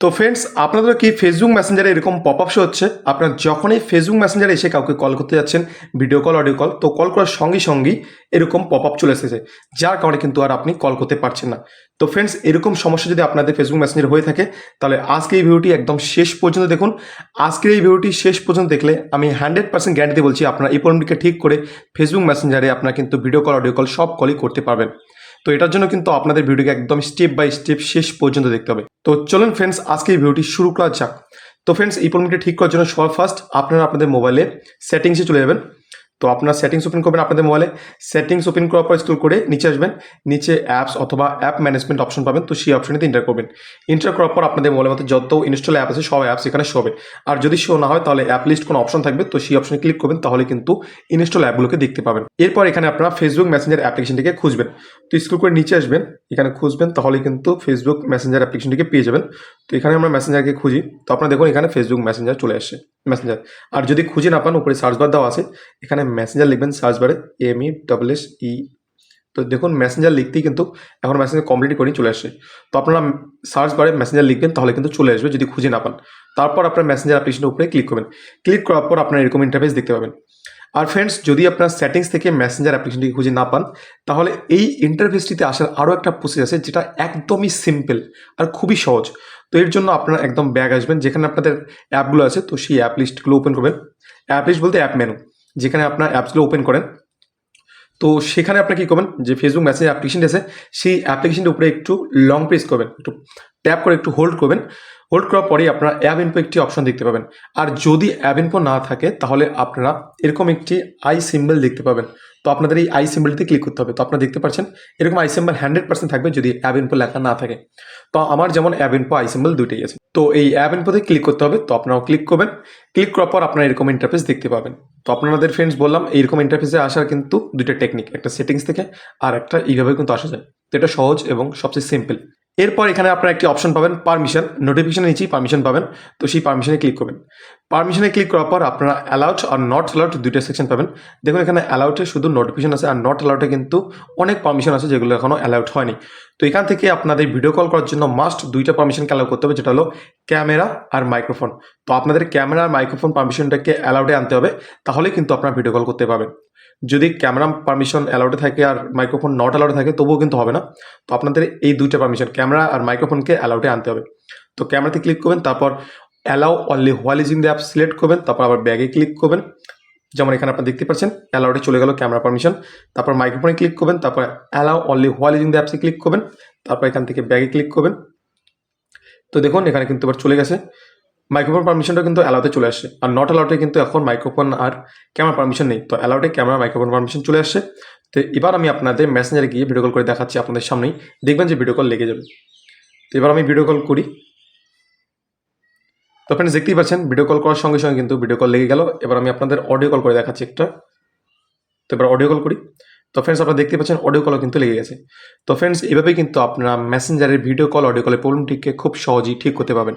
তো ফ্রেন্ডস আপনাদের কি ফেসবুক মেসেঞ্জারে এরকম পপ আপ হচ্ছে? আপনার যখনই ফেসবুক মেসেঞ্জারে এসে কাউকে কল করতে যাচ্ছেন ভিডিও কল অডিও কল তো কল করার সঙ্গে সঙ্গেই এরকম পপ আপ চলে এসেছে, যার কারণে কিন্তু আর আপনি কল করতে পারছেন না। তো ফ্রেন্ডস এরকম সমস্যা যদি আপনাদের ফেসবুক মেসেঞ্জার হয়ে থাকে, তাহলে আজকে এই ভিডিওটি একদম শেষ পর্যন্ত দেখুন। আজকের এই ভিডিওটি শেষ পর্যন্ত দেখলে আমি হান্ড্রেড পার্সেন্ট গ্যারান্টি বলছি, আপনার এই প্রবলেমটিকে ঠিক করে ফেসবুক মেসেঞ্জারে আপনার কিন্তু ভিডিও কল অডিও কল সব কলই করতে পারবেন। তো এটার জন্য কিন্তু আপনাদের ভিডিওকে একদম স্টেপ বাই স্টেপ শেষ পর্যন্ত দেখতে হবে। তো চলুন ফ্রেন্ডস আজকে এই ভিডিওটি শুরু করা যাক। তো ফ্রেন্ডস এই প্রবলেমটি ঠিক করার জন্য সবার ফার্স্ট আপনারা আপনাদের মোবাইলে সেটিংসে চলে যাবেন। তো আপনার সেটিংস ওপেন করবেন আপনাদের মোবাইলে সেটিংস ওপেন করার পর স্ক্রল করে নিচে আসবেন। নিচে অ্যাপস অথবা অ্যাপ ম্যানেজমেন্ট অপশন পাবেন। তো সেই অপশনেতে ইন্টার করবেন। ইন্টার করার পর আপনাদের মোবাইলের মধ্যে যত ইনস্টল অ্যাপ আছে, সব অ্যাপস এখানে শোবে আর যদি শো না হয়, তাহলে অ্যাপ লিস্ট কোনো অপশন থাকবে। তো সেই অপশনে ক্লিক করবেন, তাহলে কিন্তু ইনস্টল অ্যাপগুলোকে দেখতে পাবেন। এরপর এখানে আপনারা ফেসবুক মেসেঞ্জার অ্যাপ্লিকেশনটিকে খুঁজবেন। তো স্ক্রল করে নিচে আসবেন। এখানে খুঁজবেন, তাহলে কিন্তু ফেসবুক মেসেঞ্জার অ্যাপ্লিকেশনটিকে পেয়ে যাবেন। তো এখানে আমরা মেসেঞ্জারকে খুঁজি। তো আপনারা দেখুন, এখানে ফেসবুক মেসেঞ্জার চলে আসছে। মেসেঞ্জার আর যদি খুঁজে না পান, উপরে সার্চ বার দেওয়া আছে। এখানে মেসেঞ্জার লিখবেন সার্চ বারে M E double S E তো দেখুন মেসেঞ্জার লিখতেই কিন্তু এখন মেসেঞ্জার কমপ্লিট করেই চলে আসছে। তো আপনারা সার্চ বারে মেসেঞ্জার লিখবেন, তাহলে কিন্তু চলে আসবে যদি খুঁজে না পান। তারপর আপনার মেসেঞ্জার অ্যাপ্লিকেশনের উপরে ক্লিক করবেন। ক্লিক করার পর আপনার এরকম ইন্টারফেস দেখতে পাবেন। আর ফ্রেন্ডস যদি আপনার সেটিংস থেকে মেসেঞ্জার অ্যাপ্লিকেশনটি খুঁজে না পান, তাহলে এই ইন্টারফেসটিতে আসার আরও একটা প্রসেস আছে, যেটা একদমই সিম্পল আর খুবই সহজ। তো এর জন্য আপনারা একদম ব্যাগ আসবেন। যেখানে আপনাদের অ্যাপগুলো আছে, তো সেই অ্যাপ লিস্টগুলো ওপেন করবেন। অ্যাপ লিস্ট বলতে অ্যাপ মেনু যেখানে আপনার অ্যাপসগুলো ওপেন করেন। তো সেখানে আপনি কী করবেন? যে ফেসবুক মেসেজ অ্যাপ্লিকেশনটা আছে, সেই অ্যাপ্লিকেশনটার উপরে একটু লং প্রেস করবেন। একটু ট্যাপ করে একটু হোল্ড করবেন। হোল্ড করার পরেই আপনারা অ্যাপ ইনফো একটি অপশন দেখতে পাবেন। আর যদি অ্যাপ ইনফো না থাকে, তাহলে আপনারা এরকম একটি আই সিম্বল দেখতে পাবেন। তো আপনাদের এই আই সিম্বলটিতে ক্লিক করতে হবে। তো আপনারা দেখতে পাচ্ছেন, এরকম আই সিম্বল হান্ড্রেড পার্সেন্ট থাকবে যদি অ্যাপ ইনফো লেখা না থাকে। তো আমার যেমন অ্যাপ ইনফো আই সিম্বল দুইটাই আছে। তো এই অ্যাপ ইনফোতে ক্লিক করতে হবে। তো আপনারাও ক্লিক করবেন। ক্লিক করার পর আপনারা এরকম ইন্টারফেস দেখতে পাবেন। তো আপনাদের ফ্রেন্ডস বললাম এইরকম ইন্টারফেসে আসার কিন্তু দুইটা টেকনিক একটা সেটিংস থেকে আর একটা এইভাবে কিন্তু আসা যায়। তো এটা সহজ এবং সবচেয়ে সিম্পল এরপর এখানে আপনারা একটি অপশন পাবেন পারমিশন নোটিফিকেশনের নিচেই পারমিশন পাবেন, তো সেই পারমিশনে ক্লিক করবেন। পারমিশনে ক্লিক করার পর আপনারা অ্যালাউড আর নট অ্যালাউড দুইটা সেকশন পাবেন। দেখুন এখানে অ্যালাউডে শুধু নোটিফিকেশন আছে আর নট অ্যালাউডে কিন্তু অনেক পারমিশন আছে যেগুলো এখনও অ্যালাউড হয়নি। তো এখান থেকে আপনাদের ভিডিও কল করার জন্য মাস্ট দুইটা পারমিশন অ্যালাউ করতে হবে, যেটা হলো ক্যামেরা আর মাইক্রোফোন তো আপনাদের ক্যামেরা আর মাইক্রোফোন পারমিশনটাকে অ্যালাউডে আনতে হবে, তাহলে কিন্তু আপনারা ভিডিও কল করতে পারবেন। যদি ক্যামেরা পারমিশন অ্যালাউডে থাকে আর মাইক্রোফোন নট অ্যালাউডে থাকে, তবুও কিন্তু হবে না। তো আপনাদের এই দুইটা পারমিশন ক্যামেরা আর মাইক্রোফোনকে অ্যালাউডে আনতে হবে। তো ক্যামেরাতে ক্লিক করবেন, তারপর allow only while using the app select করবেন, তারপর আবার ব্যাগে ক্লিক করবেন। যেমন এখানে আপনারা দেখতে পাচ্ছেন অ্যালাউডে চলে গেল ক্যামেরা পারমিশন তারপর মাইক্রোফোনে ক্লিক করবেন, তারপর allow only while using the অ্যাপসে ক্লিক করবেন। তারপর এখান থেকে ব্যাগে ক্লিক করবেন। তো দেখুন, এখানে কিন্তু এবার চলে গেছে। মাইক্রোফোন পারমিশনটা কিন্তু অ্যালাউতে চলে আসছে আর নট অ্যালাউটে কিন্তু এখন মাইক্রোফোন আর ক্যামেরা পারমিশন নেই। তো অ্যালাউটে ক্যামেরা মাইক্রোফোন পারমিশন চলে আসছে তো এবার আমি আপনাদের মেসেঞ্জারে গিয়ে ভিডিও কল করে দেখাচ্ছি আপনাদের সামনেই। দেখবেন যে ভিডিও কল লেগে যাবে। তো এবার আমি ভিডিও কল করি। তো ফ্রেন্ডস দেখতেই পাচ্ছেন ভিডিও কল করার সঙ্গে সঙ্গে কিন্তু ভিডিও কল লেগে গেল। এবার আমি আপনাদের অডিও কল করে দেখাচ্ছি একটা। তো এবার অডিও কল করি। তো ফ্রেন্ডস আপনারা দেখতে পাচ্ছেন অডিও কলও কিন্তু লেগে গেছে। তো ফ্রেন্ডস এভাবেই কিন্তু আপনারা মেসেঞ্জারের ভিডিও কল অডিও কলের প্রবলেমটিকে খুব সহজেই ঠিক করতে পারবেন।